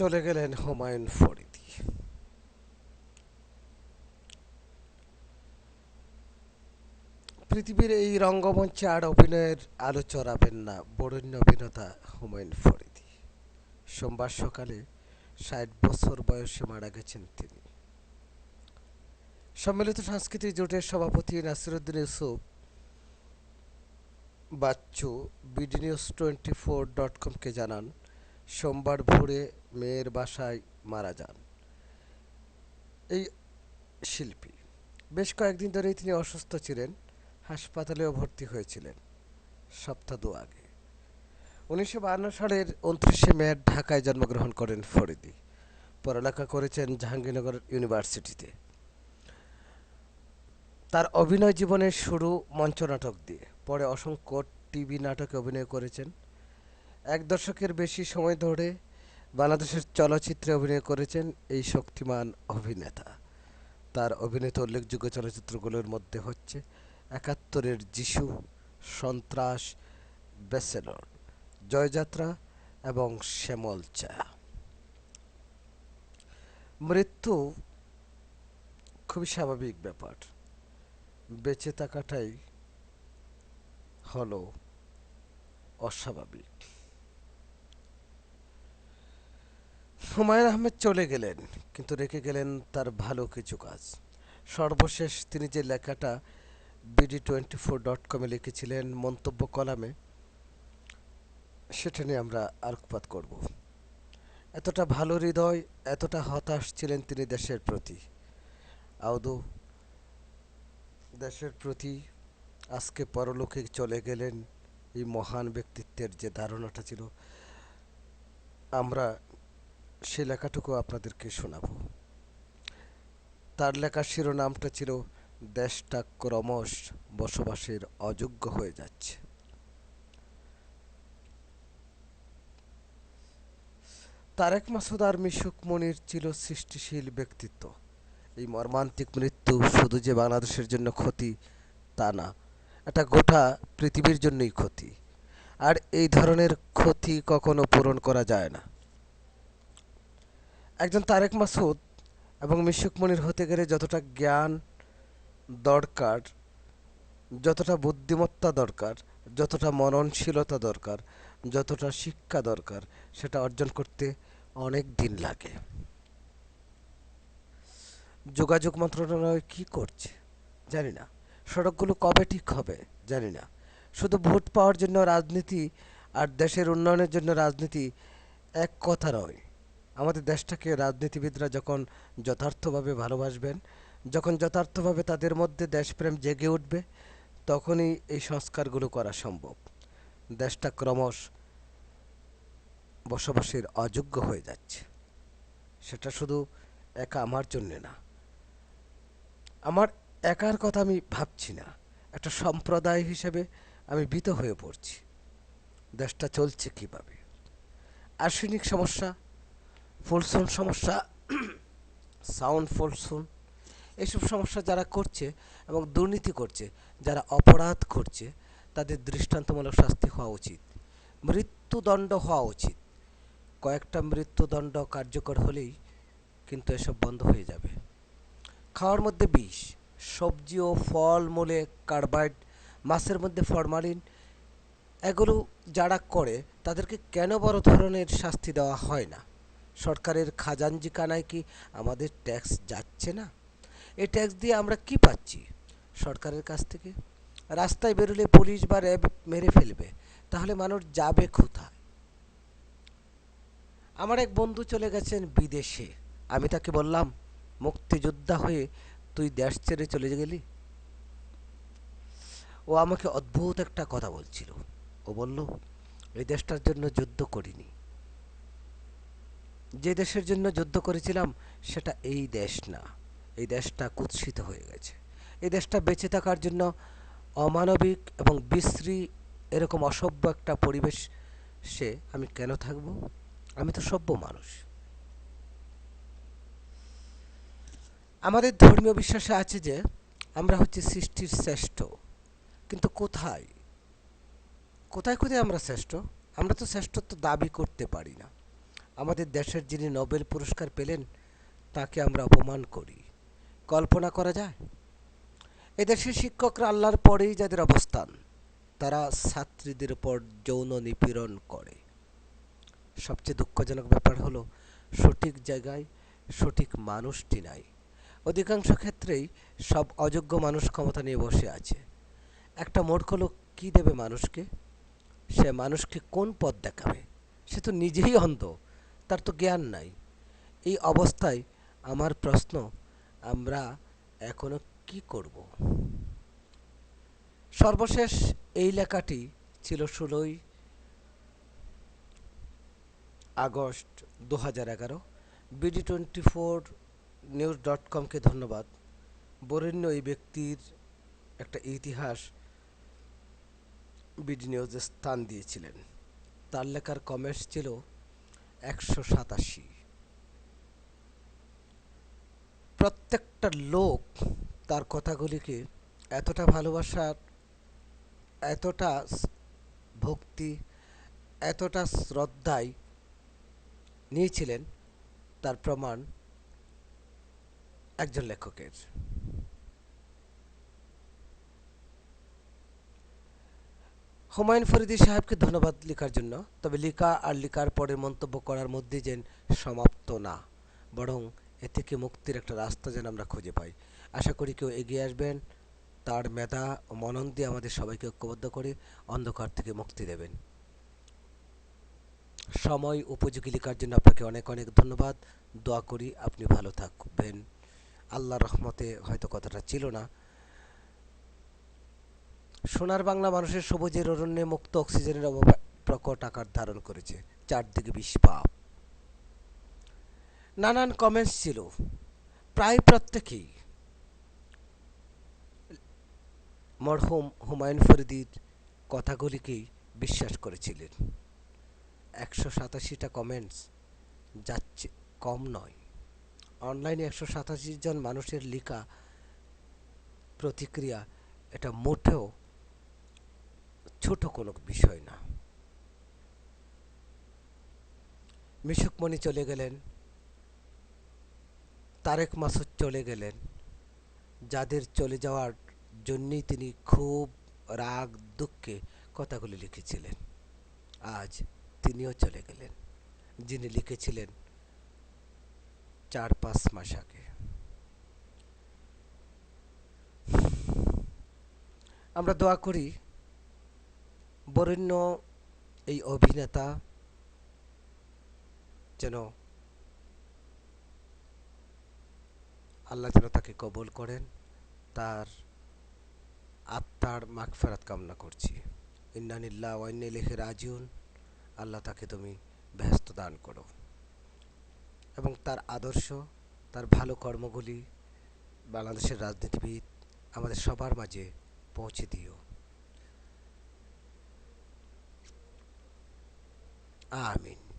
চলে গেলেন হুমায়ুন ফরিদি। পৃথিবীর এই রঙ্গমঞ্চে আর অভিনয়ের আলো চড়াবেন না বরেণ্য অভিনেতা হুমায়ুন ফরিদি। সোমবার সকালে ষাট বছর বয়সে মারা গেছেন তিনি। সম্মিলিত সাংস্কৃতিক জোটের সভাপতি Nasiruddin Yusuf Bachchu, BD news twenty four dot কমকে জানান সোমবার ভোরে মেয়ের বাসায় মারা যান এই শিল্পী। বেশ কয়েকদিন ধরেই তিনি অসুস্থ ছিলেন, হাসপাতালেও ভর্তি হয়েছিলেন সপ্তাহ দু আগে উনিশশো সালের উনত্রিশে মে ঢাকায় জন্মগ্রহণ করেন ফরিদি। পড়ালেখা করেছেন জাহাঙ্গীরনগর ইউনিভার্সিটিতে। তার অভিনয় জীবনের শুরু মঞ্চনাটক দিয়ে। পরে অসংখ্য টিভি নাটকে অভিনয় করেছেন। এক দশকের বেশি সময় ধরে বাংলাদেশের চলচ্চিত্রে অভিনয় করেছেন এই শক্তিমান অভিনেতা। তার অভিনীত উল্লেখযোগ্য চলচ্চিত্রগুলোর মধ্যে হচ্ছে একাত্তরের যিশু, সন্ত্রাস, বেসেলর, জয়যাত্রা এবং শ্যামল চা মৃত্যু খুবই স্বাভাবিক ব্যাপার। বেঁচে থাকাটাই হলো অস্বাভাবিক। হুমায়ুন আহমেদ চলে গেলেন, কিন্তু রেখে গেলেন তার ভালো কিছু কাজ। সর্বশেষ তিনি যে লেখাটা বিডি টোয়েন্টি ফোর ডট কমে লিখেছিলেন মন্তব্য কলামে, সেটা নিয়ে আমরা আলোকপাত করব। এতটা ভালো হৃদয়, এতটা হতাশ ছিলেন তিনি দেশের প্রতি। আদৌ দেশের প্রতি আজকে পরলোকে চলে গেলেন এই মহান ব্যক্তিত্বের যে ধারণাটা ছিল, আমরা সে লেখাটুকু আপনাদেরকে শোনাব। তার লেখার শিরোনামটা ছিল দেশটা ক্রমশ বসবাসের অযোগ্য হয়ে যাচ্ছে। তারেক মাসুদ আর মিশুক মনির ছিল সৃষ্টিশীল ব্যক্তিত্ব। এই মর্মান্তিক মৃত্যু শুধু যে বাংলাদেশের জন্য ক্ষতি, তা না, এটা গোটা পৃথিবীর জন্যই ক্ষতি। আর এই ধরনের ক্ষতি কখনো পূরণ করা যায় না। একজন তারেক মাসুদ এবং মিশুক মনির হতে গেলে যতটা জ্ঞান দরকার, যতটা বুদ্ধিমত্তা দরকার, যতটা মননশীলতা দরকার, যতটা শিক্ষা দরকার, সেটা অর্জন করতে অনেক দিন লাগে। যোগাযোগ মন্ত্রণালয় কি করছে? জানি না। সড়কগুলো কবে ঠিক হবে? জানি না। শুধু ভোট পাওয়ার জন্য রাজনীতি আর দেশের উন্নয়নের জন্য রাজনীতি এক কথা নয়। আমাদের দেশটাকে রাজনীতিবিদরা যখন যথার্থভাবে ভালোবাসবেন, যখন যথার্থভাবে তাদের মধ্যে দেশপ্রেম জেগে উঠবে, তখনই এই সংস্কারগুলো করা সম্ভব। দেশটা ক্রমশ বসবাসের অযোগ্য হয়ে যাচ্ছে। সেটা শুধু একা আমার জন্যে না। আমার একার কথা আমি ভাবছি না। একটা সম্প্রদায় হিসেবে আমি ভীত হয়ে পড়ছি। দেশটা চলছে কীভাবে? আর্সেনিক সমস্যা ফুলসন সমস্যা, সাউন্ড ফুলসন এইসব সমস্যা যারা করছে এবং দুর্নীতি করছে, যারা অপরাধ করছে, তাদের দৃষ্টান্তমূলক শাস্তি হওয়া উচিত। মৃত্যুদণ্ড হওয়া উচিত। কয়েকটা মৃত্যুদণ্ড কার্যকর হলেই কিন্তু এসব বন্ধ হয়ে যাবে। খাওয়ার মধ্যে বিষ, সবজি ও ফল মূলে কার্বাইড, মাছের মধ্যে ফরমালিন, এগুলো যারা করে, তাদেরকে কেন বড় ধরনের শাস্তি দেওয়া হয় না? সরকারের খাজানজি কানায় কি? আমাদের ট্যাক্স যাচ্ছে না। এই ট্যাক্স দিয়ে আমরা কি পাচ্ছি? সরকারের কাছ থেকে? রাস্তায় বেরোলে পুলিশ বা র্যাব মেরে ফেলবে, তাহলে মানুষ যাবে কোথায়? আমার এক বন্ধু চলে গেছেন বিদেশে। আমি তাকে বললাম, মুক্তিযোদ্ধা হয়ে তুই দেশ ছেড়ে চলে গেলি? ও আমাকে অদ্ভুত একটা কথা বলছিল। ও বলল, এই দেশটার জন্য যুদ্ধ করিনি। যে দেশের জন্য যুদ্ধ করেছিলাম, সেটা এই দেশ না। এই দেশটা কুৎসিত হয়ে গেছে। এই দেশটা বেঁচে থাকার জন্য অমানবিক এবং বিশ্রী এরকম অসভ্য একটা পরিবেশ সে, আমি কেন থাকব? আমি তো সভ্য মানুষ। আমাদের ধর্মীয় বিশ্বাসে আছে যে, আমরা হচ্ছে সৃষ্টির শ্রেষ্ঠ। কিন্তু কোথায়? কোথায় কোথায় আমরা শ্রেষ্ঠ? আমরা তো শ্রেষ্ঠত্ব দাবি করতে পারি না। আমাদের দেশের যিনি নোবেল পুরস্কার পেলেন, তাকে আমরা অপমান করি। কল্পনা করা যায়? এদেশের শিক্ষকরা আল্লাহর পরেই যাদের অবস্থান, তারা ছাত্রীদের উপর যৌন নিপীড়ন করে। সবচেয়ে দুঃখজনক ব্যাপার হলো, সঠিক জায়গায় সঠিক মানুষটি নাই। অধিকাংশ ক্ষেত্রেই সব অযোগ্য মানুষ ক্ষমতা নিয়ে বসে আছে। একটা মূর্খ লোক কী দেবে মানুষকে? সে মানুষকে কোন পথ দেখাবে? সে তো নিজেই অন্ধ। তার তো জ্ঞান নাই। এই অবস্থায় আমার প্রশ্ন, আমরা এখনও কি করব? সর্বশেষ এই লেখাটি ছিল ষোলোই আগস্ট দু হাজার এগারো BD twenty four news dot কমকে ধন্যবাদ। বরেণ্য এই ব্যক্তির একটা ইতিহাস বিডি নিউজে স্থান দিয়েছিলেন। তার লেখার কমেন্টস ছিল একশো সাতাশি। প্রত্যেকটা লোক তার কথাগুলিকে এতটা ভালোবাসার এতটা ভক্তি, এতটা শ্রদ্ধায় নিয়েছিলেন তার প্রমাণ একজন লেখকের। হুমায়ুন ফরিদি সাহেবকে ধন্যবাদ লেখার জন্য, তবে লেখা আর লেখার পরে মন্তব্য করার মধ্যে যেন সমাপ্ত না, বরং এ থেকে মুক্তির একটা রাস্তা যেন আমরা খুঁজে পাই। আশা করি কেউ এগিয়ে আসবেন, তার মেধা ও মনন দিয়ে আমাদের সবাইকে ঐক্যবদ্ধ করে অন্ধকার থেকে মুক্তি দেবেন। সময় উপযোগী লেখার জন্য আপনাকে অনেক অনেক ধন্যবাদ, দোয়া করি আপনি ভালো থাকবেন। আল্লাহ রহমতে হয়তো কথাটা ছিল না সোনার বাংলা মানুষের সবুজের অরণ্যে মুক্ত অক্সিজেনের অভাবে প্রকট আকার ধারণ করেছে। চারদিকে বিষপাপ নানান কমেন্টস ছিল। প্রায় প্রত্যেকেই মরহুম হুমায়ুন ফরিদির কথাগুলিকেই বিশ্বাস করেছিলেন। একশো সাতাশিটা কমেন্টস যাচ্ছে, কম নয়। অনলাইনে একশো সাতাশি জন মানুষের লেখা প্রতিক্রিয়া এটা মোটেও ছোট কোনো বিষয় না। মিশুকমণি চলে গেলেন, তারেক মাসুদ চলে গেলেন। যাদের চলে যাওয়ার জন্যই তিনি খুব রাগ, দুঃখে কথাগুলি লিখেছিলেন। আজ তিনিও চলে গেলেন, যিনি লিখেছিলেন চার পাঁচ মাস আগে। আমরা দোয়া করি বরেণ্য এই অভিনেতা যেন আল্লাহ যেন তাকে কবুল করেন, তার আত্মার মাগফেরাত কামনা করছি। ইন্নানিল্লা ওয়াইন্না লেখে রাজিউন। আল্লাহ তাকে তুমি ব্যস্ত দান করো। এবং তার আদর্শ, তার ভালো কর্মগুলি বাংলাদেশের রাজনীতিবিদ আমাদের সবার মাঝে পৌঁছে দিও। آمين.